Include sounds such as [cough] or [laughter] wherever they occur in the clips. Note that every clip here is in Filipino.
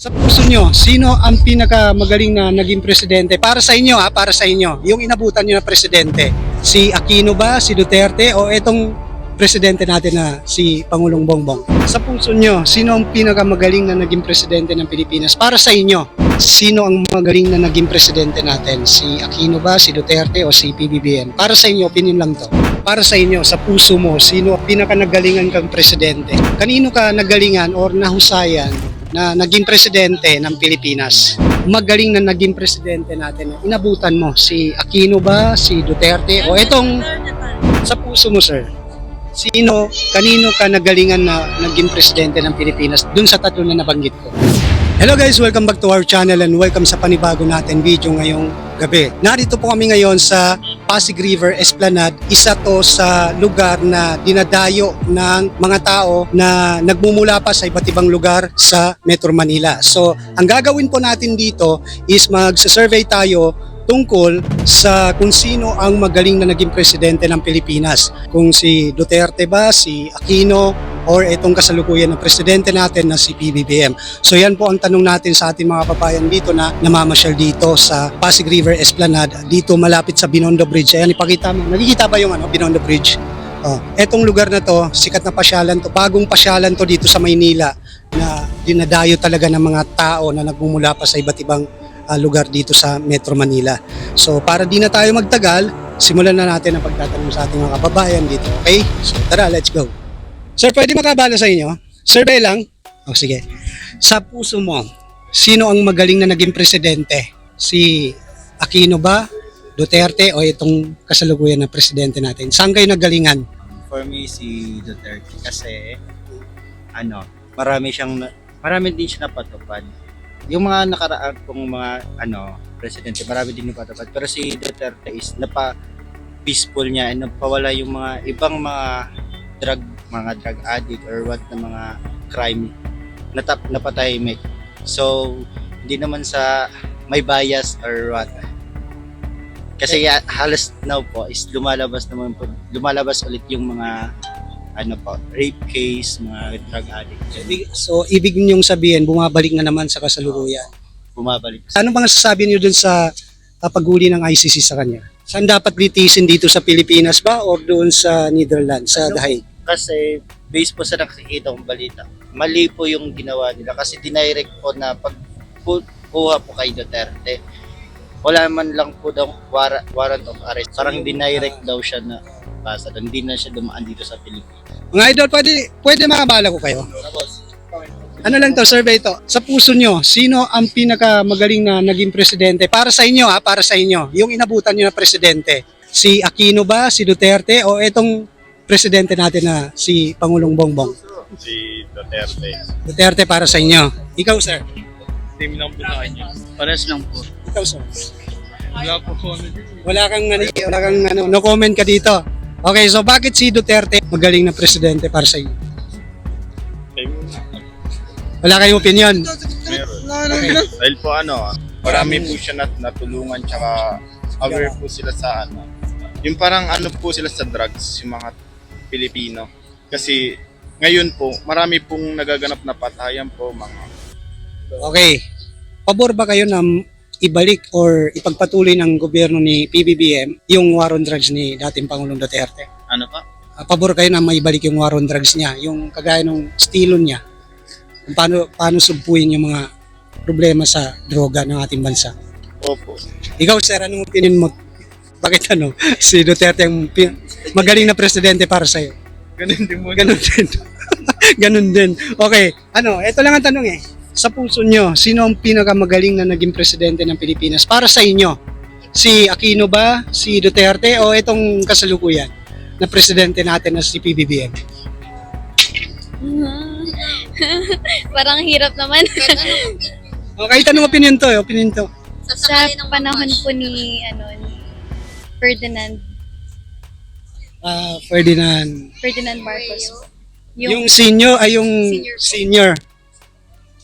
Sa puso nyo, sino ang pinakamagaling na naging presidente? Para sa inyo ha, para sa inyo. Yung inabutan nyo na presidente. Si Aquino ba, si Duterte, o etong presidente natin na si Pangulong Bongbong? Sa puso nyo, sino ang pinakamagaling na naging presidente ng Pilipinas? Para sa inyo, sino ang magaling na naging presidente natin? Si Aquino ba, si Duterte, o si PBBM? Para sa inyo, opinion lang to. Para sa inyo, sa puso mo, sino ang pinakanagalingan kang presidente? Kanino ka nagalingan or nahusayan na naging presidente ng Pilipinas. Magaling na naging presidente natin. Inabutan mo si Aquino ba, si Duterte o etong sa puso mo sir. Sino, kanino ka nagalingan na naging presidente ng Pilipinas dun sa tatlo na nabanggit ko? Hello guys, welcome back to our channel and welcome sa panibago natin video ngayong gabi. Narito po kami ngayon sa Pasig River Esplanade. Isa to sa lugar na dinadayo ng mga tao na nagmumula pa sa iba't ibang lugar sa Metro Manila. So, ang gagawin po natin dito is mag-survey tayo tungkol sa kung sino ang magaling na naging presidente ng Pilipinas. Kung si Duterte ba, si Aquino, or itong kasalukuyan na presidente natin na si PBBM. So yan po ang tanong natin sa ating mga kabayan dito na namamasyal dito sa Pasig River Esplanade, dito malapit sa Binondo Bridge. Ayan, ipakita mo. Nakikita ba yung ano, Binondo Bridge? Oh, etong lugar na to, sikat na pasyalan to, bagong pasyalan to dito sa Maynila na dinadayo talaga ng mga tao na nagmumula pa sa iba't ibang ah, lugar dito sa Metro Manila. So para di na tayo magtagal, simulan na natin ang pagtatanong sa ating mga kababayan dito. Okay? So tara, let's go. Sir, pwede makabala sa inyo? Survey lang? O sige. Sa puso mo, sino ang magaling na naging presidente? Si Aquino ba? Duterte o itong kasalukuyan na presidente natin? Saan kayo nagalingan? For me, si Duterte kasi, ano, marami siyang, marami din siya napatupad. Yung mga nakaraan kong mga, ano, presidente, marami din napatupad. Pero si Duterte is napa peaceful niya and napawala yung mga ibang mga drug, mga drug addict or what na mga crime natap, napatahimik. So, hindi naman sa may bias or what. Kasi ya, halos now po is lumalabas naman po, lumalabas ulit yung mga ano po, rape case, mga drug addict. Ibig- So, ibig niyong sabihin, bumabalik na naman sa kasalukuyan. Bumabalik. Ano bang sasabi niyo dun sa uh, paghuli ng ICC sa kanya? Saan dapat litisin dito sa Pilipinas ba or doon sa Netherlands, sa Ano? The Hague? Kasi based po sa nakikita kong balita, mali po yung ginawa nila kasi dinirect po na pag pu- kuha po kay Duterte, wala man lang po daw warrant, warrant of arrest. Parang dinirect daw siya na basa doon. Hindi na siya dumaan dito sa Pilipinas. Mga idol, pwede, pwede makabala ko kayo? Ano lang to, survey to. Sa puso nyo, sino ang pinakamagaling na naging presidente? Para sa inyo ha, para sa inyo. Yung inabutan nyo na presidente. Si Aquino ba, si Duterte, o etong presidente natin na si Pangulong Bongbong? si Duterte. Duterte para sa inyo. Ikaw, sir. Team lang po sa kanya. Pares lang po. Ikaw, sir. Wala po ko ano Wala kang, ano, wala kang ano, no comment ka dito. Okay, so bakit si Duterte magaling na presidente para sa inyo? Wala kayong opinion? Meron. [laughs] Dahil po ano, marami po siya nat natulungan tsaka aware po sila sa ano. Yung parang ano po sila sa drugs, yung mga Pilipino. Kasi ngayon po, marami pong nagaganap na patayan po mga Okay. Pabor ba kayo na ibalik or ipagpatuloy ng gobyerno ni PBBM yung war on drugs ni dating Pangulong Duterte? Ano pa? Ah, Pabor kayo na maibalik yung war on drugs niya, yung kagaya ng estilo niya, kung paano, paano sumpuin yung mga problema sa droga ng ating bansa. Opo. Ikaw, sir, anong opinion mo? Bakit ano, [laughs] si Duterte ang magaling na presidente para sa'yo? Ganun din mo. Ganun din. [laughs] Ganun din. Okay, ano, ito lang ang tanong eh. Sa puso nyo, sino ang pinakamagaling na naging presidente ng Pilipinas? Para sa inyo, si Aquino ba, si Duterte, o itong kasalukuyan na presidente natin na si PBBM? [laughs] Parang hirap naman. [laughs] Okay, tanong opinion to, eh, opinion to. sa panahon po ni, ano, ni Ferdinand, Ah, Ferdinand. Ferdinand Marcos. Yung, senior ay yung Senior senior.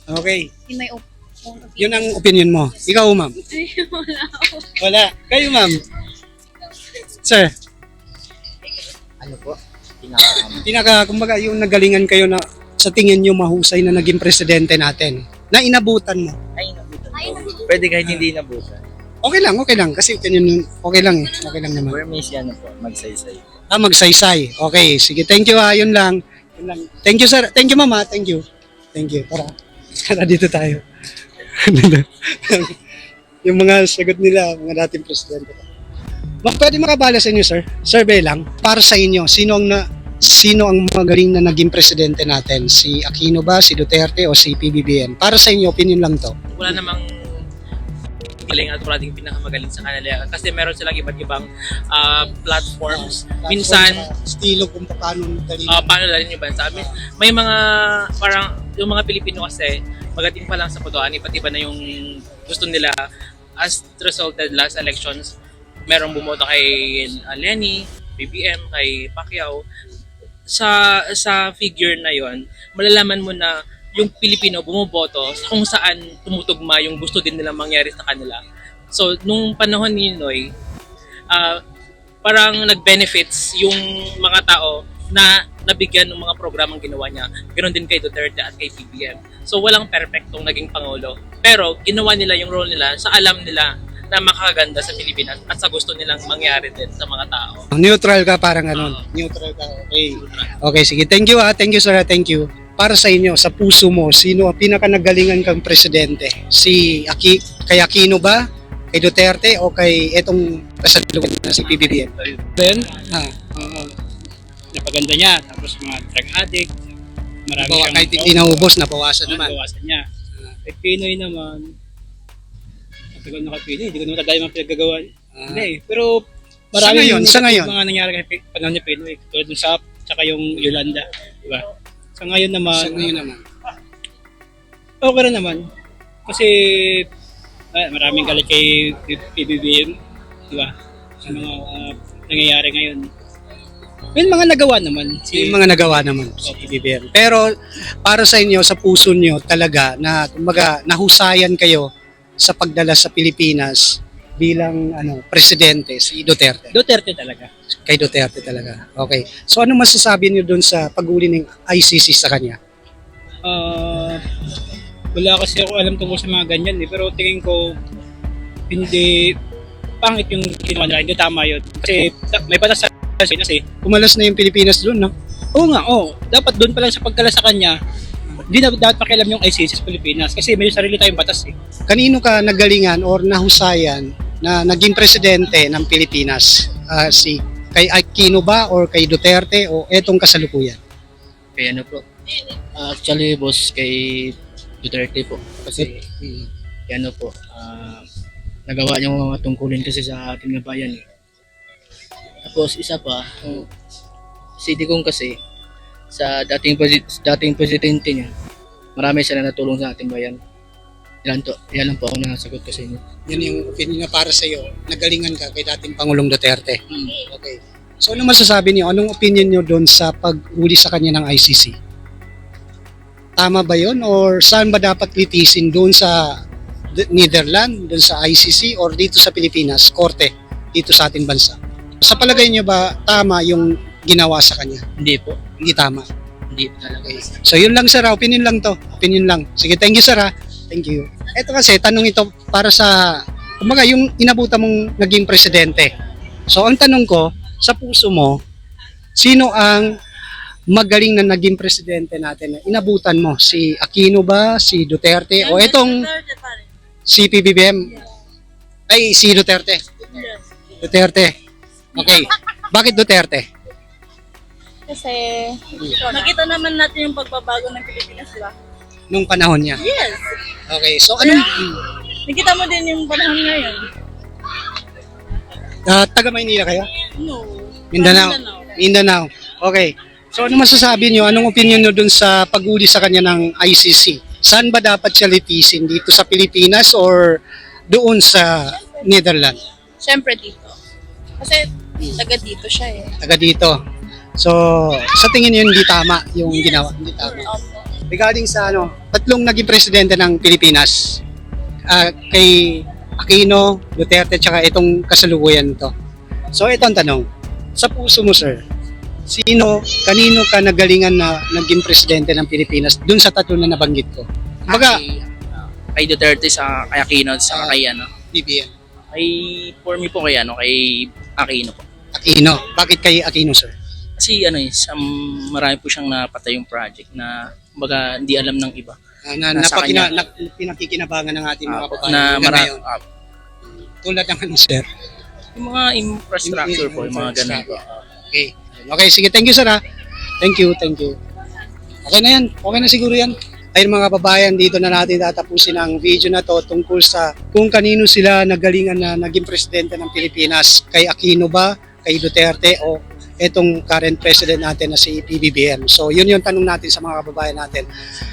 Okay, Yung may op- own opinion. yun ang opinion mo. Ikaw, ma'am. [laughs] Wala. Kayo, ma'am. Sir, Ano po? Pinaka pinaka, kumbaga, yung nagalingan kayo na sa tingin nyo mahusay na naging presidente natin. na inabutan mo. Ay, nabutan po. Pwede kahit hindi nabutan. Okay lang, okay lang. Kasi ganyan, okay lang eh. Okay lang naman. For me, si ano po, magsaysay. Ah, magsaysay. Okay, sige. Thank you ha. Yun lang. Yun lang. Thank you, sir. Thank you, mama. Thank you. Thank you. Tara. [laughs] Tara dito tayo. [laughs] yung mga sagot nila, mga dating presidente. Ma'am, pwede makabala sa inyo, sir? Survey lang. Para sa inyo, sino ang na, sino ang magaling na naging presidente natin? Si Aquino ba, si Duterte, o si PBBM? Para sa inyo, opinion lang to. wala namang galing at ding pinakamagaling sa kanila kasi meron silang iba't ibang ah, platforms. Minsan, estilo kung paano dali. uh, paano na rin yung bansa. May, may mga, parang, yung mga Pilipino kasi, magating pa lang sa botohan, iba't iba na yung gusto nila as resulted last elections. Merong bumoto kay ah, Lenny, BBM, kay Pacquiao. Sa sa figure na yon, malalaman mo na yung Pilipino bumoboto sa kung saan tumutugma yung gusto din nilang mangyari sa kanila. So, nung panahon ni Noy, ah, parang nag-benefits yung mga tao na nabigyan ng mga programang ginawa niya. Ganon din kay Duterte at kay PBM. So walang perfectong naging pangulo. Pero ginawa nila yung role nila sa alam nila na makaganda sa Pilipinas at sa gusto nilang mangyari din sa mga tao. Neutral ka parang ganun. Neutral ka. Okay. Okay, sige. Thank you ah. Thank you sir. Thank you. Para sa inyo, sa puso mo, sino ang pinakanagalingan kang presidente? Si Aki, kay Aquino ba? Kay Duterte o kay etong kasalukuyan na si PBBM? Then, Ah, uh, napaganda niya. Tapos mga drug addict, marami bawa, siyang kahit hindi naubos, nabawasan naman. nabawasan niya. Kay Pinoy naman, matagal na kay Pinoy, hindi ko naman tadali mga pinaggagawa. Ah, Hindi eh. Pero Sa marami ngayon, sa ngayon. mga nangyari kay panahon ni Pinoy. Tulad ng SAP, tsaka yung Yolanda. Diba? Sa ngayon naman, sa ngayon naman. okay rin naman. Kasi ah, maraming galit kay PBBM. Diba? Sa mga ah, nangyayari ngayon. May mga nagawa naman. Si, Yung mga nagawa naman si PBBM. Pero para sa inyo, sa puso nyo talaga na kumbaga nahusayan kayo sa pagdala sa Pilipinas bilang ano presidente si Duterte. Duterte talaga. Kay Duterte talaga. Okay. So ano masasabi niyo doon sa pag-uli ng ICC sa kanya? Ah, wala kasi ako alam tungkol sa mga ganyan eh. Pero tingin ko, hindi pangit yung ginawa nila. Hindi tama yun. Kasi may batas sa Pinas eh. Umalas na yung Pilipinas doon, no? Oo nga, oo. Dapat doon pa lang sa pagkala sa kanya, hindi na dapat pakialam yung ICC sa Pilipinas. Kasi may sarili tayong batas eh. Kanino ka nagalingan or nahusayan na naging presidente ng Pilipinas? Ah, si kay Aquino ba or kay Duterte o etong kasalukuyan? Kay ano po? Actually, boss, kay Duterte po. Kasi, kay ano po, ah, nagawa niya mga tungkulin kasi sa ating bayan eh. Tapos, isa pa, yung si Digong kasi, sa dating, dating presidente niya, marami sila natulong sa ating bayan. Yan, to, yan lang po ako nasagot ko sa inyo. Yan yung opinion na para sa iyo. Nagalingan ka kay dating Pangulong Duterte. Okay. So ano masasabi niyo? Anong opinion niyo doon sa pag-uli sa kanya ng ICC? Tama ba 'yon or saan ba dapat litisin doon sa Netherlands, doon sa ICC or dito sa Pilipinas, korte dito sa ating bansa? Sa palagay niyo ba tama yung ginawa sa kanya? Hindi po. Hindi tama. Hindi talaga. Okay. So yun lang sir, ah. opinion lang to. Opinion lang. Sige, thank you sir ha. Thank you. Ito kasi, tanong ito para sa, kumbaga yung inabutan mong naging presidente. So ang tanong ko, sa puso mo, sino ang magaling na naging presidente natin na inabutan mo? Si Aquino ba? Si Duterte? O itong si PBBM? Ay, si Duterte. Duterte. Okay. Bakit Duterte? Kasi, Nakita naman natin yung pagbabago ng Pilipinas, di ba? Nung panahon niya. Yes. Okay. So anong... Nakita mo din yung panahon ngayon. Ah, taga Maynila kayo? No. Mindanao. Mindanao. Okay. So ano masasabi niyo? Anong opinion niyo dun sa pag-uli sa kanya ng ICC? Saan ba dapat siya litisin? Dito sa Pilipinas or doon sa Netherlands? syempre dito. Kasi, taga dito siya eh. Taga dito. So, sa tingin niyo hindi tama yung ginawa? Hindi tama. Opo. Regarding sa ano, tatlong naging presidente ng Pilipinas. ah, kay Aquino, Duterte, tsaka itong kasalukuyan to. So ito ang tanong. Sa puso mo, sir, sino, kanino ka nagalingan na naging presidente ng Pilipinas dun sa tatlo na nabanggit ko? Baga, kay Duterte sa kay Aquino sa Ah. kay ano. BBM. Kay for me po kay ano kay Aquino po. Aquino. Bakit kay Aquino, sir? Kasi ano eh, sa, marami po siyang napatay yung project na kumbaga hindi alam ng iba. Ah, na, Nasa napakina, na, pinakikinabangan ng ating mga Ah, babae na hanggang mara, ngayon. ah, Tulad ng ano, sir? yung mga infrastructure po, yung mga ganun. Okay. Okay, sige. Thank you, sir, ha? Thank you, thank you. Okay na yan. Okay na siguro yan. Ayun mga kababayan, dito na natin tatapusin ang video na to tungkol sa kung kanino sila nagalingan na naging presidente ng Pilipinas. Kay Aquino ba? Kay Duterte? O etong current president natin na si PBBM. So yun yung tanong natin sa mga kababayan natin.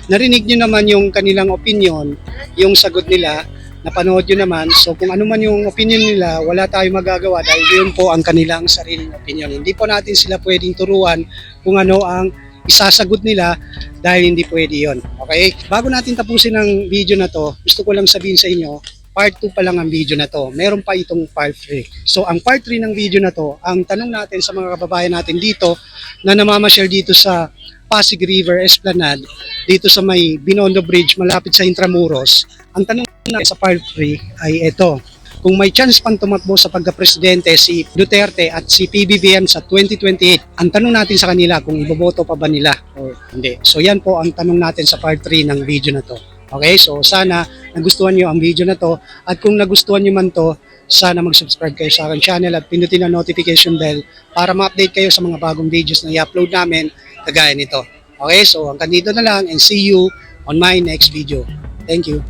Narinig nyo naman yung kanilang opinion, yung sagot nila, napanood nyo naman. So kung ano man yung opinion nila, wala tayong magagawa dahil yun po ang kanilang sariling opinion. Hindi po natin sila pwedeng turuan kung ano ang isasagot nila dahil hindi pwede yon. Okay? Bago natin tapusin ang video na to, gusto ko lang sabihin sa inyo, part 2 pa lang ang video na to. Meron pa itong part 3. So ang part 3 ng video na to, ang tanong natin sa mga kababayan natin dito na namamasyal dito sa Pasig River Esplanade, dito sa may Binondo Bridge malapit sa Intramuros, ang tanong natin sa part 3 ay ito. Kung may chance pang tumakbo sa pagka-presidente si Duterte at si PBBM sa 2028, ang tanong natin sa kanila kung iboboto pa ba nila o hindi. So yan po ang tanong natin sa part 3 ng video na to. Okay, so sana nagustuhan nyo ang video na to at kung nagustuhan nyo man to, sana mag-subscribe kayo sa aking channel at pindutin ang notification bell para ma-update kayo sa mga bagong videos na i-upload namin kagaya nito. Okay, so hanggang dito na lang and see you on my next video. Thank you.